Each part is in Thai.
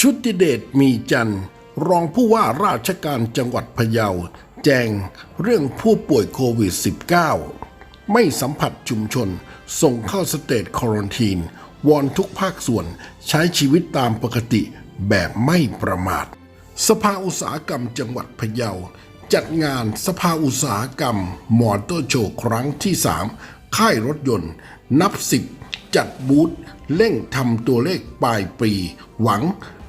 ชุติเดชมีจันทร์รองผู้ว่าราชการจังหวัดพะเยา แจงเรื่องผู้ป่วยโควิด -19 ไม่สัมผัสชุมชน ส่งเข้าสเตจควอนตีน วอนทุกภาคส่วนใช้ชีวิตตามปกติแบบไม่ประมาท สภาอุตสาหกรรมจังหวัดพะเยา จัดงานสภาอุตสาหกรรมมอเตอร์โชว์ครั้งที่ 3 ค่ายรถยนต์ นับสิบจัดบูธเร่งทำตัวเลขปลายปี หวัง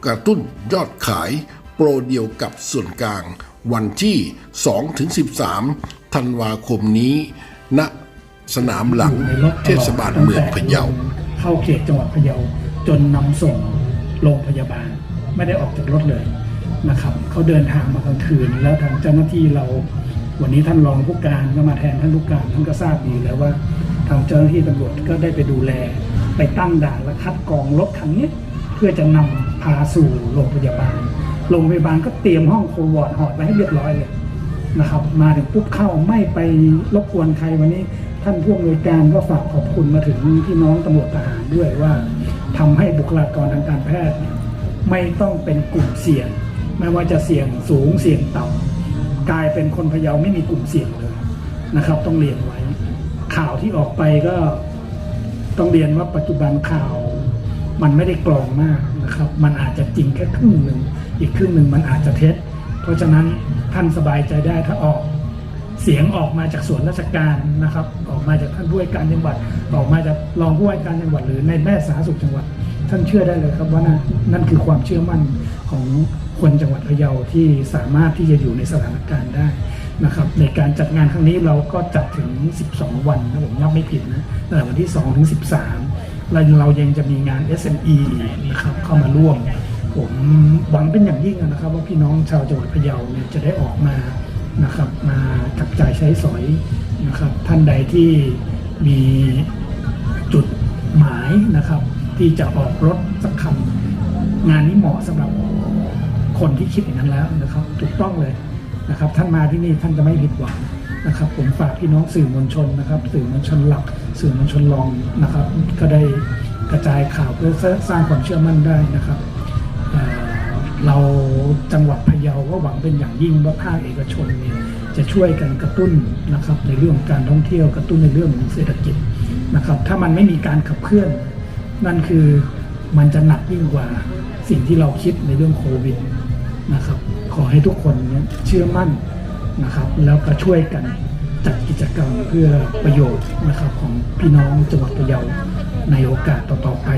กระตุ้นยอดขายโปรเดียวกับส่วนกลาง วันที่ 2-13 ธันวาคมนี้ ณ สนามหลังเทศบาลเมืองพะเยา เข้าเขตจังหวัดพะเยาจนนำส่งโรงพยาบาลไม่ได้ออกจากรถเลยนะครับเขาเดินทางมากลางคืน แล้วทางเจ้าหน้าที่เราวันนี้ท่านรองผู้การก็มาแทนท่านผู้การท่านก็ทราบดีแล้วว่า ทางเจ้าหน้าที่ตำรวจก็ได้ไปดูแล ไปตั้งด่านและคัดกรองรถคันนี้ เพื่อจะนำพาสู่โรงพยาบาล โรงพยาบาลก็เตรียมห้องโควอร์ดหอดไว้ให้เรียบร้อยเลยนะครับ มาถึงปุ๊บเข้าไม่ไปรบกวนใครวันนี้ท่านผู้อำนวยการก็ฝากขอบคุณมาถึงพี่น้องตำรวจทหารด้วยว่าทำให้บุคลากรทางการแพทย์ ไม่ต้องเป็นกลุ่มเสี่ยง ไม่ว่าจะเสี่ยงสูงเสี่ยงต่ำกลายเป็นคนพะเยาไม่มีกลุ่มเสี่ยงเลยนะครับ ต้องเรียนไว้ ข่าวที่ออกไปก็ต้องเรียนว่าปัจจุบันข่าว มันไม่ได้กรองมากนะครับ มันอาจจะจริงแค่ครึ่งหนึ่ง อีกครึ่งหนึ่งมันอาจจะเท็จ เพราะฉะนั้นท่านสบายใจได้ถ้าออกเสียงออกมาจากส่วนราชการนะครับ ออกมาจากท่านผู้ว่าการจังหวัด ออกมาจากรองผู้ว่าการจังหวัดหรือในแม่สาธารณสุขจังหวัด ท่านเชื่อได้เลยครับว่านั่นนั่นคือความเชื่อมั่นของคนจังหวัดพะเยาที่สามารถที่จะอยู่ในสถานการณ์ได้นะครับในการจัดงานครั้งนี้เราก็จัดถึง 12 วันนะผมนับไม่ผิดนะตั้งแต่วันที่ 2 ถึง 13 แล้วเรายังจะมีงาน SME นะครับเข้ามาร่วม ผมหวังเป็นอย่างยิ่งนะครับ ว่าพี่น้องชาวจังหวัดพะเยาเนี่ยจะได้ออกมานะครับมาจับจ่ายใช้สอยนะครับ ท่านใดที่มีจุดหมายนะครับ ที่จะออกรถสักคันงานนี้เหมาะสำหรับคนที่คิดอย่างนั้นแล้วนะครับ ถูกต้องเลยนะครับ ท่านมาที่นี่ท่านจะไม่ผิดหวัง นะครับ ผมฝากพี่น้องสื่อมวลชนนะครับ สื่อมวลชนหลัก สื่อมวลชนรองนะครับ ก็ได้กระจายข่าวเพื่อสร้างความเชื่อมั่นได้นะครับเราจังหวัดพะเยาก็หวังเป็นอย่างยิ่งว่าภาคเอกชนเนี่ยจะช่วยกันกระตุ้นนะครับในเรื่องการท่องเที่ยวกระตุ้นในเรื่องของเศรษฐกิจนะครับ ถ้ามันไม่มีการขับเคลื่อน นั่นคือมันจะหนักยิ่งกว่าสิ่งที่เราคิดในเรื่องโควิดนะครับ ขอให้ทุกคนเชื่อมั่น นะครับแล้วก็ช่วยกันจัดกิจกรรมเพื่อประโยชน์นะครับของพี่น้องจังหวัดพะเยาในโอกาสต่อๆไป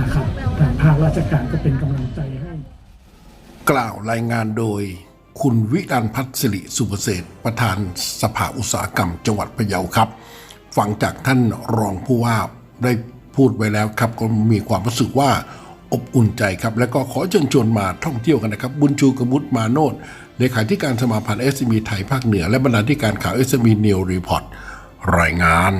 นะครับทางภาคราชการก็เป็นกำลังใจให้ กล่าวรายงานโดย คุณวิรันพัฒสิริสุประเสริฐประธานสภาอุตสาหกรรมจังหวัดพะเยาครับ ฟังจากท่านรองผู้ว่าได้พูดไว้แล้วครับก็มีความรู้สึกว่าอบอุ่นใจครับ และก็ขอเชิญชวนมาท่องเที่ยวกันนะครับ บุญชูกบุตรมาโนด เลขาธิการสมาพันธ์เอสมีไทยภาคเหนือ และบรรณาธิการข่าวเอสมีเนียวรีพอร์ตรายงาน